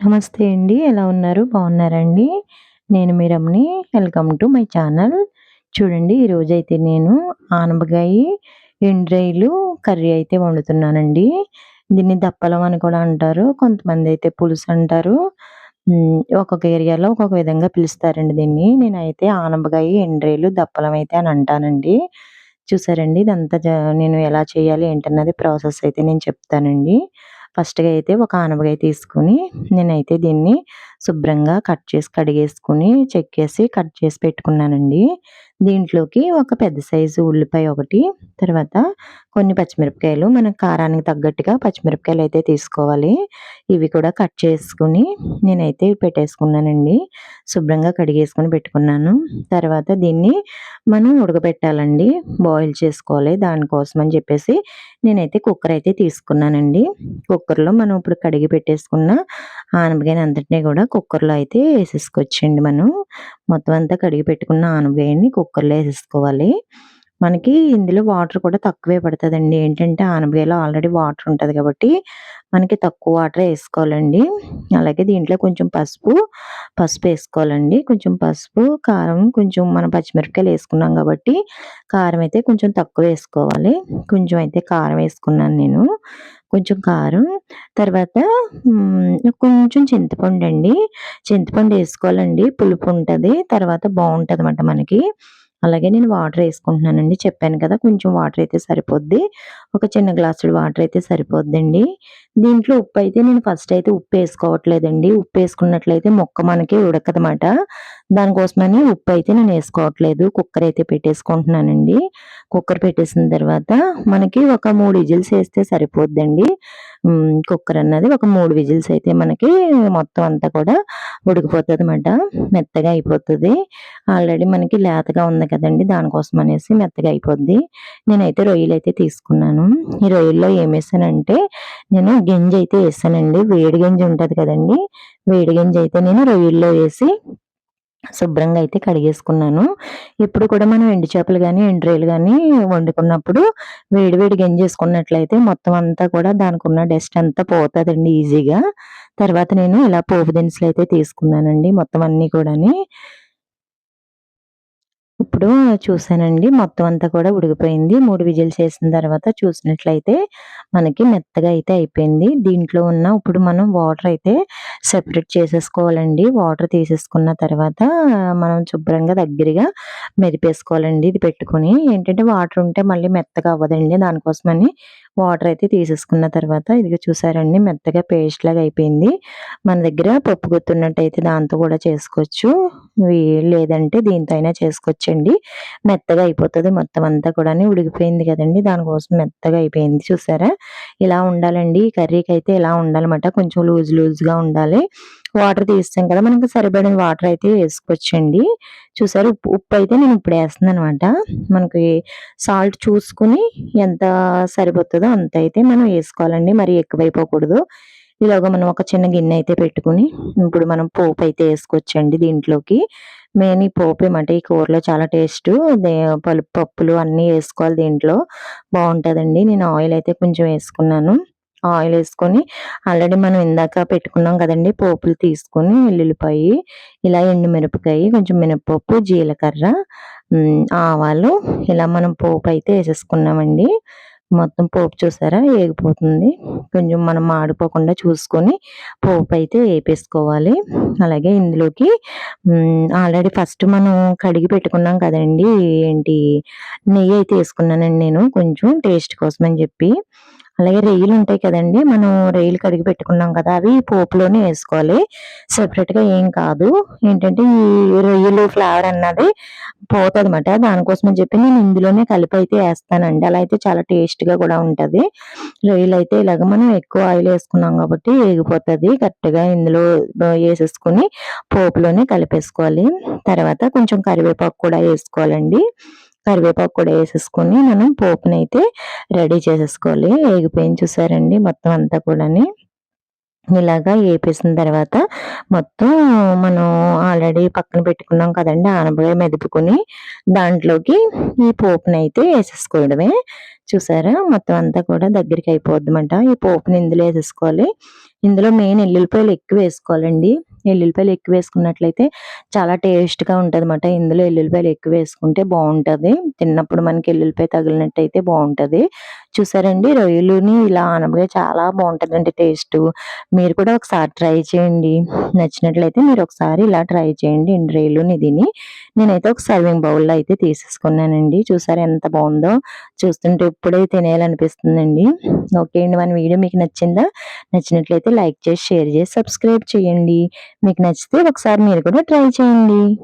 నమస్తే అండి. ఎలా ఉన్నారు? బాగున్నారండి? నేను మీ వెల్కమ్ టు మై ఛానల్. చూడండి ఈరోజు అయితే నేను ఆనపకాయ ఎండ్రాయిలు కర్రీ అయితే వండుతున్నానండి. దీన్ని దప్పలం అని కూడా అంటారు. కొంతమంది అయితే పులుసు అంటారు. ఒక్కొక్క ఏరియాలో ఒక్కొక్క విధంగా పిలుస్తారండి దీన్ని. నేనైతే ఆనపకాయి, ఎండ్రాయిలు దప్పలం అయితే అని అంటానండి. చూసారండి ఇదంతా నేను ఎలా చేయాలి ఏంటన్నది ప్రాసెస్ అయితే నేను చెప్తానండి. ఫస్ట్‌గా అయితే ఒక ఆనపకాయ తీసుకొని నేనైతే దీన్ని శుభ్రంగా కట్ చేసి కడిగేసుకొని చెక్కేసి కట్ చేసి పెట్టుకున్నానండి. దీంట్లోకి ఒక పెద్ద సైజు ఉల్లిపాయ ఒకటి, తర్వాత కొన్ని పచ్చిమిరపకాయలు మన కారానికి తగ్గట్టుగా పచ్చిమిరపకాయలు అయితే తీసుకోవాలి. ఇవి కూడా కట్ చేసుకుని నేనైతే పెట్టేసుకున్నానండి. శుభ్రంగా కడిగేసుకొని పెట్టుకున్నాను. తర్వాత దీన్ని మనం ఉడకబెట్టాలండి. బాయిల్ చేసుకోవాలి. దానికోసం అని చెప్పేసి నేనైతే కుక్కర్ అయితే తీసుకున్నానండి. కుక్కర్‌లో మనం ఇప్పుడు కడిగి పెట్టేసుకున్న ఆనపకాయని అంతటిని కూడా కుక్కర్‌లో అయితే వేసేసుకోవచ్చండి మనం. మొత్తం అంతా కడిగి పెట్టుకున్న ఆనపకాయని కుక్కర్‌లో వేసేసుకోవాలి. మనకి ఇందులో వాటర్ కూడా తక్కువే పడుతుందండి ఏంటంటే ఆనపకాయలో ఆల్రెడీ వాటర్ ఉంటుంది కాబట్టి మనకి తక్కువ వాటర్ వేసుకోవాలండి. అలాగే దీంట్లో కొంచెం పసుపు, పసుపు వేసుకోవాలండి. కొంచెం పసుపు, కారం కొంచెం మనం పచ్చిమిరపకాయలు వేసుకున్నాం కాబట్టి కారం అయితే కొంచెం తక్కువ వేసుకోవాలి. కొంచెం అయితే కారం వేసుకున్నాను నేను. కొంచెం కారం తర్వాత కొంచెం చింతపండు అండి చింతపండు వేసుకోవాలండి. పులుపు ఉంటుంది తర్వాత బాగుంటుంది అన్నమాట మనకి. అలాగే నేను వాటర్ వేసుకుంటున్నానండి. చెప్పాను కదా! కొంచెం వాటర్ అయితే సరిపోద్ది. ఒక చిన్న గ్లాసుడు వాటర్ అయితే సరిపోద్దండి. దీంట్లో ఉప్పు అయితే నేను ఫస్ట్ అయితే ఉప్పు వేసుకోవట్లేదండి. ఉప్పు వేసుకున్నట్లయితే ముక్క మనకి ఉడకదమాట. దానికోసమని ఉప్పు అయితే నేను వేసుకోవట్లేదు. కుక్కర్ అయితే పెట్టేసుకుంటున్నానండి. కుక్కర్ పెట్టేసిన తర్వాత మనకి ఒక మూడు విజిల్స్ వేస్తే సరిపోద్దండి. కుక్కర్ అన్నది ఒక మూడు విజిల్స్ అయితే మనకి మొత్తం అంతా కూడా ఉడికిపోతుంది అనమాట మెత్తగా అయిపోతుంది ఆల్రెడీ మనకి లేతగా ఉంది కదండి దానికోసం అనేసి మెత్తగా అయిపోద్ది. నేనైతే రొయ్యలు అయితే తీసుకున్నాను. ఈ రొయ్యల్లో ఏమేసానంటే నేను గింజ అయితే వేసానండి. వేడి గింజ ఉంటుంది కదండి వేడి గింజ అయితే నేను రొయ్యల్లో వేసి శుభ్రంగా అయితే కడిగేసుకున్నాను. ఇప్పుడు కూడా మనం ఎండు చేపలు కానీ ఎండ్రాయిలు కానీ వండుకున్నప్పుడు వేడివేడి వేడి గింజ వేసుకున్నట్లయితే మొత్తం అంతా కూడా దానికి ఉన్న డస్ట్ అంతా పోతుందండి ఈజీగా. తర్వాత నేను ఇలా పోపు దినుసులు అయితే తీసుకున్నానండి. మొత్తం అన్నీ కూడాని. ఇప్పుడు చూసానండి మొత్తం అంతా కూడా ఉడికిపోయింది. మూడు విజిల్స్ వేసిన తర్వాత చూసినట్లయితే మనకి మెత్తగా అయితే అయిపోయింది. దీంట్లో ఉన్న ఇప్పుడు మనం వాటర్ అయితే సెపరేట్ చేసేసుకోవాలండి. వాటర్ తీసేసుకున్న తర్వాత మనం శుభ్రంగా దగ్గరగా మెరిపేసుకోవాలండి ఇది పెట్టుకొని. ఏంటంటే వాటర్ ఉంటే మళ్ళీ మెత్తగా అవ్వదండి. దానికోసమని వాటర్ అయితే తీసేసుకున్న తర్వాత ఇదిగో చూసారండి మెత్తగా పేస్ట్ లాగా అయిపోయింది. మన దగ్గర పప్పు గుత్తున్నట్టయితే దాంతో కూడా చేసుకోవచ్చు. లేదంటే దీంతో అయినా చేసుకోవచ్చండి. మెత్తగా అయిపోతుంది మొత్తం అంతా కూడా ఉడికిపోయింది కదండి దానికోసం మెత్తగా అయిపోయింది చూసారా? ఇలా ఉండాలండి. ఈ కర్రీకి అయితే ఇలా ఉండాలన్నమాట. కొంచెం లూజ్ లూజ్‌గా ఉండాలి. వాటర్ తీస్తాం కదా! మనకి సరిపడిన వాటర్ అయితే వేసుకోవచ్చండి. చూసారు ఉప్పు ఉప్పు అయితే నేను ఇప్పుడు వేస్తున్నానన్నమాట. మనకి సాల్ట్ చూసుకొని ఎంత సరిపోతుందో అంత అయితే మనం వేసుకోవాలండి. మరి ఎక్కువైపోకూడదు. ఇలాగ మనం ఒక చిన్న గిన్నె అయితే పెట్టుకొని ఇప్పుడు మనం పోపు అయితే వేసుకోవచ్చండి దీంట్లోకి. మెయిన్ ఈ పోపేమాట ఈ కూరలో చాలా టేస్ట్ దే పలుపు పప్పులు అన్నీ వేసుకోవాలి దీంట్లో. బాగుంటుందండి నేను ఆయిల్ అయితే కొంచెం వేసుకున్నాను. ఆయిల్ వేసుకొని ఆల్రెడీ మనం ఇందాక పెట్టుకున్నాం కదండి పోపులు తీసుకొని వెల్లుల్లిపాయి, ఇలా ఎండుమిరపకాయి, కొంచెం మినపప్పు, జీలకర్ర, ఆవాలు ఇలా మనం పోపు అయితే వేసేసుకున్నామండి. మొత్తం పోపు చూసారా వేగిపోతుంది కొంచెం మనం మాడిపోకుండా చూసుకొని పోపు అయితే వేపేసుకోవాలి. అలాగే ఇందులోకి ఆల్రెడీ ఫస్ట్ మనం కడిగి పెట్టుకున్నాం కదండీ! ఏంటి నెయ్యి అయితే వేసుకున్నానండి నేను కొంచెం టేస్ట్ కోసం అని చెప్పి. అలాగే రొయ్యలు ఉంటాయి కదండి మనం రొయ్యలు కడిగి పెట్టుకున్నాం కదా! అవి పోపులోనే వేసుకోవాలి. సెపరేట్‌గా ఏం కాదు. ఏంటంటే ఈ రొయ్యలు ఫ్లేవర్ అన్నది పోతదన్నమాట. దానికోసం చెప్పి నేను ఇందులోనే కలిపి అయితే వేస్తానండి. అలా అయితే చాలా టేస్ట్‌గా కూడా ఉంటుంది రొయ్యలు అయితే ఇలాగ మనం ఎక్కువ ఆయిల్ వేసుకున్నాం కాబట్టి వేగిపోతుంది కరెక్ట్‌గా ఇందులో వేసేసుకొని పోపులోనే కలిపేసుకోవాలి. తర్వాత కొంచెం కరివేపాకు కూడా వేసుకోవాలండి. కరివేపాకు కూడా వేసేసుకొని మనం పోపునైతే రెడీ చేసేసుకోవాలి. ఏగిపోయింది చూసారండి మొత్తం అంతా కూడాని. ఇలాగా వేపేసిన తర్వాత మొత్తం మనం ఆల్రెడీ పక్కన పెట్టుకున్నాం కదండి ఆనపకాయ మెదుపుకొని దాంట్లోకి ఈ పోపుని అయితే వేసేసుకోవడమే చూసారా? మొత్తం అంతా కూడా దగ్గరికి అయిపోద్దన్నమాట ఈ పోపుని ఇందులో వేసేసుకోవాలి. ఇందులో మెయిన్ ఎల్లుల్లిపాయలు ఎక్కువ వేసుకోవాలండి. ఎల్లుల్లిపాయలు ఎక్కువ వేసుకున్నట్లయితే చాలా టేస్ట్గా ఉంటుంది అనమాట ఇందులో ఎల్లుల్లిపాయలు ఎక్కువ వేసుకుంటే బాగుంటుంది. తిన్నప్పుడు మనకి ఎల్లుల్లిపాయ తగిలినట్టయితే బాగుంటుంది. చూసారండి? రొయ్యలుని ఇలా అనబడే చాలా బాగుంటుందండి టేస్ట్. మీరు కూడా ఒకసారి ట్రై చేయండి. నచ్చినట్లయితే మీరు ఒకసారి ఇలా ట్రై చేయండి ఎండు రొయ్యలుని దీన్ని. నేనైతే ఒక సర్వింగ్ బౌల్లో అయితే తీసేసుకున్నానండి. చూసారా ఎంత బాగుందో? చూస్తుంటే ఇప్పుడే తినేయాలనిపిస్తుందండి. ఓకే అండి మన వీడియో మీకు నచ్చిందా? నచ్చినట్లయితే లైక్ చేసి షేర్ చేసి సబ్స్క్రైబ్ చేయండి. మీకు నచ్చితే ఒకసారి మీరు కూడా ట్రై చేయండి.